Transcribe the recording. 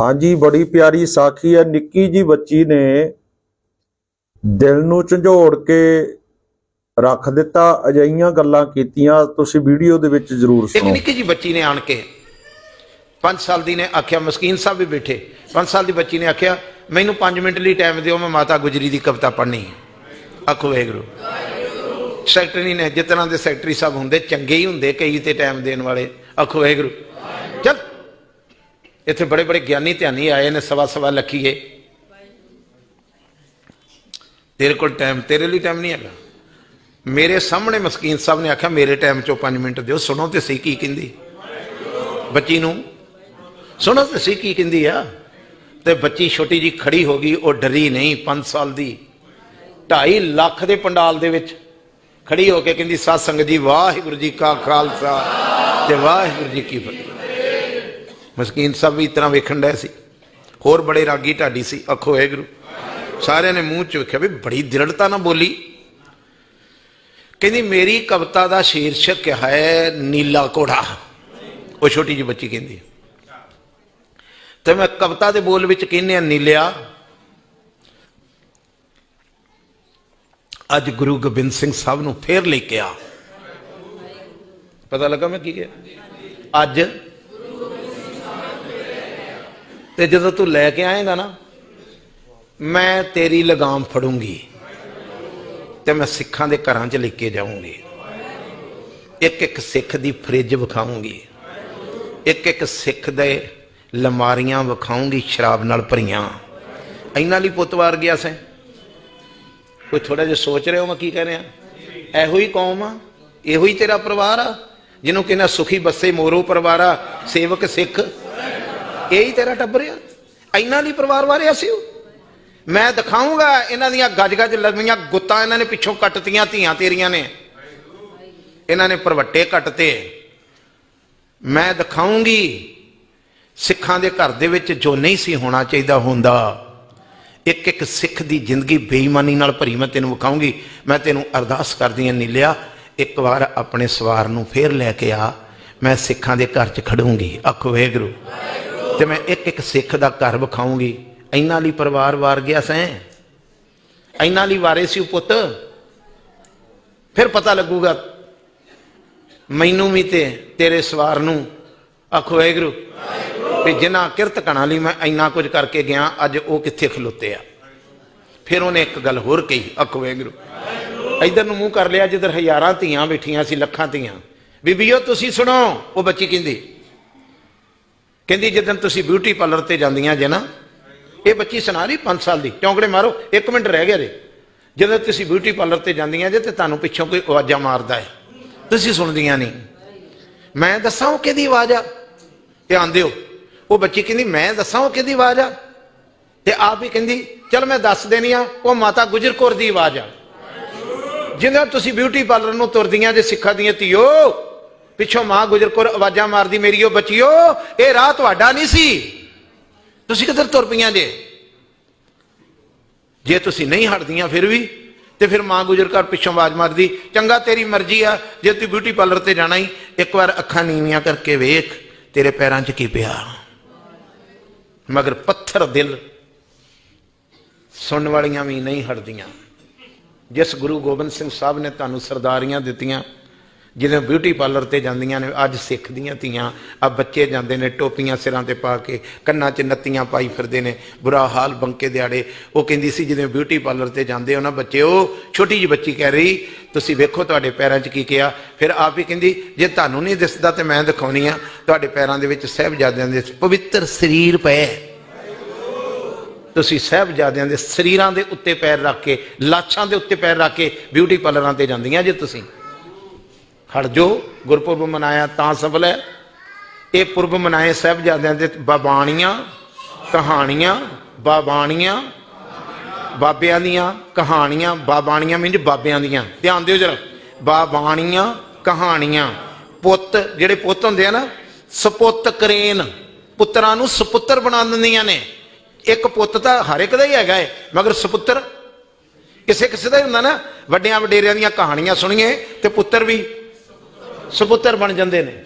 ਹਾਂਜੀ ਬੜੀ ਪਿਆਰੀ ਸਾਖੀ ਹੈ। ਨਿੱਕੀ ਜੀ ਬੱਚੀ ਨੇ ਦਿਲ ਨੂੰ ਝੰਜੋੜ ਕੇ ਰੱਖ ਦਿੱਤਾ ਅਜਈਆਂ ਗੱਲਾਂ ਕੀਤੀਆਂ ਤੁਸੀਂ ਵੀਡੀਓ ਦੇ ਵਿੱਚ ਜ਼ਰੂਰ ਇੱਕ ਸੁਣੋ। ਨਿੱਕੀ ਜੀ ਬੱਚੀ ਨੇ ਆਣ ਕੇ 5 ਸਾਲ ਦੀ ਨੇ ਆਖਿਆ ਮਸਕੀਨ ਸਾਹਿਬ ਵੀ ਬੈਠੇ। 5 ਸਾਲ ਦੀ ਬੱਚੀ ਨੇ ਆਖਿਆ ਮੈਨੂੰ 5 ਮਿੰਟ ਲਈ ਟਾਈਮ ਦਿਓ ਮੈਂ ਮਾਤਾ ਗੁਜਰੀ ਦੀ ਕਵਿਤਾ ਪੜ੍ਹਨੀ ਹੈ। ਆਖੋ ਵਾਹਿਗੁਰੂ। ਸੈਕਟਰੀ ਨੇ ਜਿਤਨਾ ਦੇ ਸੈਕਟਰੀ ਸਾਹਿਬ ਹੁੰਦੇ ਚੰਗੇ ਹੀ ਹੁੰਦੇ ਕਈ ਤੇ ਟਾਈਮ ਦੇਣ ਵਾਲੇ। ਆਖੋ ਵਾਹਿਗੁਰੂ। ਚੱਲ ਇੱਥੇ ਬੜੇ ਬੜੇ ਗਿਆਨੀ ਧਿਆਨੀ ਆਏ ਨੇ, ਸਵਾ ਸਵਾ ਲੱਖੀਏ। ਤੇਰੇ ਕੋਲ ਟਾਈਮ ਤੇਰੇ ਲਈ ਟਾਈਮ ਨਹੀਂ ਹੈਗਾ। ਮੇਰੇ ਸਾਹਮਣੇ ਮਸਕੀਨ ਸਾਹਿਬ ਨੇ ਆਖਿਆ, ਮੇਰੇ ਟਾਈਮ ਚੋਂ 5 ਮਿੰਟ ਦਿਓ, ਸੁਣੋ ਤੇ ਸਹੀ ਕੀ ਕਹਿੰਦੀ। ਬੱਚੀ ਨੂੰ, ਸੁਣੋ ਤੇ ਸਹੀ ਕੀ ਕਹਿੰਦੀ ਆ। ਤੇ ਬੱਚੀ ਛੋਟੀ ਜੀ ਖੜੀ ਹੋ ਗਈ, ਉਹ ਡਰੀ ਨਹੀਂ 5 ਸਾਲ ਦੀ। 2.5 ਲੱਖ ਦੇ ਪੰਡਾਲ ਦੇ ਵਿੱਚ ਖੜੀ ਹੋ ਕੇ ਕਹਿੰਦੀ, ਸਾਧ ਸੰਗਤ ਜੀ, ਵਾਹਿਗੁਰੂ ਜੀ ਕਾ ਖਾਲਸਾ ਤੇ ਵਾਹਿਗੁਰੂ ਜੀ ਕੀ ਫਤਿਹ। ਮਸਕੀਨ ਸਾਹਿਬ ਵੀ ਇਤਨਾ ਵੇਖਣ ਡਿਆ ਸੀ। ਹੋਰ ਬੜੇ ਰਾਗੀ ਢਾਡੀ ਸੀ ਅੱਖੋ ਗੁਰੂ। ਸਾਰਿਆਂ ਨੇ ਮੂੰਹ ਚ ਵੇਖਿਆ ਵੀ ਬੜੀ ਦ੍ਰਿੜਤਾ ਨਾਲ ਬੋਲੀ। ਕਹਿੰਦੀ, ਮੇਰੀ ਕਵਿਤਾ ਦਾ ਸ਼ੀਰਸ਼ਕ ਹੈ ਨੀਲਾ ਘੋੜਾ। ਉਹ ਛੋਟੀ ਜਿਹੀ ਬੱਚੀ ਕਹਿੰਦੀ ਤੇ ਮੈਂ ਕਵਿਤਾ ਦੇ ਬੋਲ ਵਿੱਚ ਕਹਿੰਨੇ ਆ ਨੀਲਿਆ, ਅੱਜ ਗੁਰੂ ਗੋਬਿੰਦ ਸਿੰਘ ਸਾਹਿਬ ਨੂੰ ਫੇਰ ਲੈ ਕੇ ਆ। ਪਤਾ ਲੱਗਾ ਮੈਂ ਕੀ ਕਿਹਾ? ਅੱਜ ਤੇ ਜਦੋਂ ਤੂੰ ਲੈ ਕੇ ਆਏਗਾ ਨਾ, ਮੈਂ ਤੇਰੀ ਲਗਾਮ ਫੜੂੰਗੀ ਤੇ ਮੈਂ ਸਿੱਖਾਂ ਦੇ ਘਰਾਂ 'ਚ ਲੈ ਕੇ ਜਾਊਂਗੀ। ਇੱਕ ਇੱਕ ਸਿੱਖ ਦੀ ਫ੍ਰਿਜ ਵਿਖਾਊਂਗੀ। ਇੱਕ ਇੱਕ ਸਿੱਖ ਦੇ ਲਮਾਰੀਆਂ ਵਿਖਾਊਂਗੀ ਸ਼ਰਾਬ ਨਾਲ ਭਰੀਆਂ। ਇਹਨਾਂ ਲਈ ਪੁੱਤ ਵਾਰ ਗਿਆ ਸੈਂ। ਕੋਈ ਥੋੜਾ ਜਿਹਾ ਸੋਚ ਰਹੇ ਹੋ ਮੈਂ ਕੀ ਕਹਿ ਰਿਹਾ? ਇਹੋ ਹੀ ਕੌਮ ਆ, ਇਹੋ ਹੀ ਤੇਰਾ ਪਰਿਵਾਰ ਆ, ਜਿਹਨੂੰ ਕਹਿੰਦਾ ਸੁਖੀ ਬੱਸੇ ਮੋਰੋ ਪਰਿਵਾਰਾ ਸੇਵਕ ਸਿੱਖ। ਇਹ ਹੀ ਤੇਰਾ ਟੱਬਰ ਆ? ਇੰਨਾ ਲਈ ਪਰਿਵਾਰ ਵਾਰਿਆ ਸੀ ਉਹ? ਮੈਂ ਦਿਖਾਉਂਗਾ ਇਹਨਾਂ ਦੀਆਂ ਗੱਜ ਗੱਜ ਲੰਮੀਆਂ ਗੁੱਤਾਂ ਇਹਨਾਂ ਨੇ ਪਿੱਛੋਂ ਕੱਟਤੀਆਂ, ਧੀਆਂ ਤੇਰੀਆਂ ਨੇ। ਇਹਨਾਂ ਨੇ ਪਰਵੱਟੇ ਕੱਟਤੇ। ਮੈਂ ਦਿਖਾਉਂਗੀ, ਸਿੱਖਾਂ ਦੇ ਘਰ ਦੇ ਵਿੱਚ ਜੋ ਨਹੀਂ ਸੀ ਹੋਣਾ ਚਾਹੀਦਾ ਹੁੰਦਾ ਇੱਕ ਇੱਕ ਸਿੱਖ ਦੀ ਜ਼ਿੰਦਗੀ ਬੇਈਮਾਨੀ ਨਾਲ ਭਰੀ ਮੈਂ ਤੈਨੂੰ ਵਿਖਾਉਂਗੀ। ਮੈਂ ਤੈਨੂੰ ਅਰਦਾਸ ਕਰਦੀ ਹਾਂ, ਨੀਲਿਆ, ਇੱਕ ਵਾਰ ਆਪਣੇ ਸਵਾਰ ਨੂੰ ਫੇਰ ਲੈ ਕੇ ਆ। ਮੈਂ ਸਿੱਖਾਂ ਦੇ ਘਰ 'ਚ ਖੜੂੰਗੀ। ਆਖੋ ਵਾਹਿਗੁਰੂ ਤੇ ਮੈਂ ਇੱਕ ਇੱਕ ਸਿੱਖ ਦਾ ਘਰ ਵਿਖਾਉਂਗੀ। ਇੰਨਾ ਲਈ ਪਰਿਵਾਰ ਵਾਰ ਗਿਆ ਸੈਂ। ਇੰਨਾ ਲਈ ਵਾਰੇ ਸੀ ਉਹ ਪੁੱਤ। ਫਿਰ ਪਤਾ ਲੱਗੂਗਾ, ਮੈਨੂੰ ਵੀ ਤੇ ਤੇਰੇ ਸਵਾਰ ਨੂੰ ਆਖੋ, ਵਾਹਿਗੁਰੂ, ਵੀ ਜਿਨ੍ਹਾਂ ਕਿਰਤ ਕਣਾ ਲਈ ਮੈਂ ਇੰਨਾ ਕੁਝ ਕਰਕੇ ਗਿਆ, ਅੱਜ ਉਹ ਕਿੱਥੇ ਖਲੋਤੇ ਆ। ਫਿਰ ਉਹਨੇ ਇੱਕ ਗੱਲ ਹੋਰ ਕਹੀ, ਆਖੋ, ਵਾਹਿਗੁਰੂ, ਇਧਰ ਨੂੰ ਮੂੰਹ ਕਰ ਲਿਆ, ਜਿੱਧਰ ਹਜ਼ਾਰਾਂ ਧੀਆਂ ਬੈਠੀਆਂ ਸੀ, ਲੱਖਾਂ ਧੀਆਂ। ਬੀਬੀਓ, ਤੁਸੀਂ ਸੁਣੋ, ਉਹ ਬੱਚੀ ਕਹਿੰਦੀ ਕਹਿੰਦੀ ਜਦੋਂ ਤੁਸੀਂ ਬਿਊਟੀ ਪਾਰਲਰ ਤੇ ਜਾਂਦੀਆਂ ਜੇ ਨਾ, ਇਹ ਬੱਚੀ ਸੁਣਾ ਰਹੀ 5 ਸਾਲ ਦੀ। ਚੌਂਕੜੇ ਮਾਰੋ 1 ਮਿੰਟ ਰਹਿ ਗਿਆ ਜੇ ਜਦੋਂ ਤੁਸੀਂ ਬਿਊਟੀ ਪਾਰਲਰ ਤੇ ਜਾਂਦੀਆਂ ਜੇ ਤੇ ਤੁਹਾਨੂੰ ਪਿੱਛੋਂ ਕੋਈ ਆਵਾਜ਼ਾਂ ਮਾਰਦਾ ਹੈ ਤੁਸੀਂ ਸੁਣਦੀਆਂ ਨਹੀਂ। ਮੈਂ ਦੱਸਾਂ ਉਹ ਕਿਹਦੀ ਆਵਾਜ਼ ਆ? ਧਿਆਨ ਦਿਓ। ਉਹ ਬੱਚੀ ਕਹਿੰਦੀ, ਮੈਂ ਦੱਸਾਂ ਉਹ ਕਿਹਦੀ ਆਵਾਜ਼ ਆ? ਤੇ ਆਪ ਹੀ ਕਹਿੰਦੀ, ਚਲ ਮੈਂ ਦੱਸ ਦੇਣੀ ਆ, ਉਹ ਮਾਤਾ ਗੁਜਰ ਕੌਰ ਦੀ ਆਵਾਜ਼ ਆ। ਜਿੰਨਾ ਤੁਸੀਂ ਬਿਊਟੀ ਪਾਰਲਰ ਨੂੰ ਤੁਰਦੀਆਂ ਜੇ ਸਿੱਖਾਂ ਦੀਆਂ ਧੀਓ ਪਿੱਛੋਂ ਮਾਂ ਗੁਜਰ ਕੌਰ ਆਵਾਜ਼ਾਂ ਮਾਰਦੀ, ਮੇਰੀ ਉਹ ਬੱਚਿਓ, ਇਹ ਰਾਹ ਤੁਹਾਡਾ ਨਹੀਂ ਸੀ। ਤੁਸੀਂ ਕਿੱਧਰ ਤੁਰ ਪਈਆਂ ਜੇ? ਜੇ ਤੁਸੀਂ ਨਹੀਂ ਹਟਦੀਆਂ ਫਿਰ ਵੀ, ਤੇ ਫਿਰ ਮਾਂ ਗੁਜਰ ਕੌਰ ਪਿੱਛੋਂ ਆਵਾਜ਼ ਮਾਰਦੀ, ਚੰਗਾ, ਤੇਰੀ ਮਰਜ਼ੀ ਆ, ਜੇ ਤੂੰ ਬਿਊਟੀ ਪਾਰਲਰ ਤੇ ਜਾਣਾ ਹੀ ਇੱਕ ਵਾਰ ਅੱਖਾਂ ਨੀਵੀਆਂ ਕਰਕੇ ਵੇਖ, ਤੇਰੇ ਪੈਰਾਂ 'ਚ ਕੀ ਪਿਆ? ਮਗਰ ਪੱਥਰ ਦਿਲ ਸੁਣਨ ਵਾਲੀਆਂ ਵੀ ਨਹੀਂ ਹਟਦੀਆਂ। ਜਿਸ ਗੁਰੂ ਗੋਬਿੰਦ ਸਿੰਘ ਸਾਹਿਬ ਨੇ ਤੁਹਾਨੂੰ ਸਰਦਾਰੀਆਂ ਦਿੱਤੀਆਂ ਜਿਹਦੇ ਬਿਊਟੀ ਪਾਰਲਰ ਤੇ ਜਾਂਦੀਆਂ ਨੇ, ਅੱਜ ਸਿੱਖ ਦੀਆਂ ਧੀਆਂ, ਆ ਬੱਚੇ ਜਾਂਦੇ ਨੇ ਟੋਪੀਆਂ ਸਿਰਾਂ ਤੇ ਪਾ ਕੇ, ਕੰਨਾਂ 'ਚ ਨੱਤੀਆਂ ਪਾਈ ਫਿਰਦੇ ਨੇ, ਬੁਰਾ ਹਾਲ ਬੰਕੇ ਦਿਹਾੜੇ। ਉਹ ਕਹਿੰਦੀ ਸੀ ਜਿਹਦੇ ਬਿਊਟੀ ਪਾਰਲਰ ਤੇ ਜਾਂਦੇ ਹੋ ਨਾ ਬੱਚੇ, ਉਹ ਛੋਟੀ ਜਿਹੀ ਬੱਚੀ ਕਹਿ ਰਹੀ, ਤੁਸੀਂ ਵੇਖੋ ਤੁਹਾਡੇ ਪੈਰਾਂ 'ਚ ਕੀ ਕਿਹਾ। ਫਿਰ ਆਪ ਹੀ ਕਹਿੰਦੀ, ਜੇ ਤੁਹਾਨੂੰ ਨਹੀਂ ਦਿਸਦਾ ਤੇ ਮੈਂ ਦਿਖਾਉਣੀ ਆ, ਤੁਹਾਡੇ ਪੈਰਾਂ ਦੇ ਵਿੱਚ ਸਹਿਬਜ਼ਾਦਿਆਂ ਦੇ ਪਵਿੱਤਰ ਸਰੀਰ ਪਏ ਤੁਸੀਂ ਸਹਿਬਜ਼ਾਦਿਆਂ ਦੇ ਸਰੀਰਾਂ ਦੇ ਉੱਤੇ ਪੈਰ ਰੱਖ ਕੇ ਲਾਸ਼ਾਂ ਦੇ ਉੱਤੇ ਪੈਰ ਰੱਖ ਕੇ ਬਿਊਟੀ ਪਾਰਲਰਾਂ ਤੇ ਜਾਂਦੀਆਂ ਜੇ ਤੁਸੀਂ। ਖੜ ਜੋ, ਗੁਰਪੁਰਬ ਮਨਾਇਆ ਤਾਂ ਸਫਲ ਹੈ ਇਹ ਪੁਰਬ ਮਨਾਏ ਸਹਿਬਜ਼ਾਦਿਆਂ ਦੇ ਬਾਬਾਣੀਆਂ, ਕਹਾਣੀਆਂ, ਬਾਬਾਣੀਆਂ, ਬਾਬਿਆਂ ਦੀਆਂ ਕਹਾਣੀਆਂ, ਬਾਬਾਣੀਆਂ ਮੀਨਜ ਬਾਬਿਆਂ ਦੀਆਂ। ਧਿਆਨ ਦਿਓ ਜਰਾ, ਬਾਬਾਣੀਆਂ, ਕਹਾਣੀਆਂ। ਪੁੱਤ, ਜਿਹੜੇ ਪੁੱਤ ਹੁੰਦੇ ਆ ਨਾ, ਸਪੁੱਤ ਕਰੇਨ। ਪੁੱਤਰਾਂ ਨੂੰ ਸਪੁੱਤਰ ਬਣਾ ਦਿੰਦੀਆਂ ਨੇ। ਇੱਕ ਪੁੱਤ ਤਾਂ ਹਰ ਇੱਕ ਦਾ ਹੀ ਹੈਗਾ ਏ, ਮਗਰ ਸਪੁੱਤਰ। ਕਿਸੇ ਕਿਸੇ ਦਾ ਹੀ ਹੁੰਦਾ ਨਾ ਵੱਡਿਆਂ ਵਡੇਰਿਆਂ ਦੀਆਂ ਕਹਾਣੀਆਂ ਸੁਣੀਏ ਤੇ ਪੁੱਤਰ ਵੀ ਸਪੁੱਤਰ ਬਣ ਜਾਂਦੇ ਨੇ।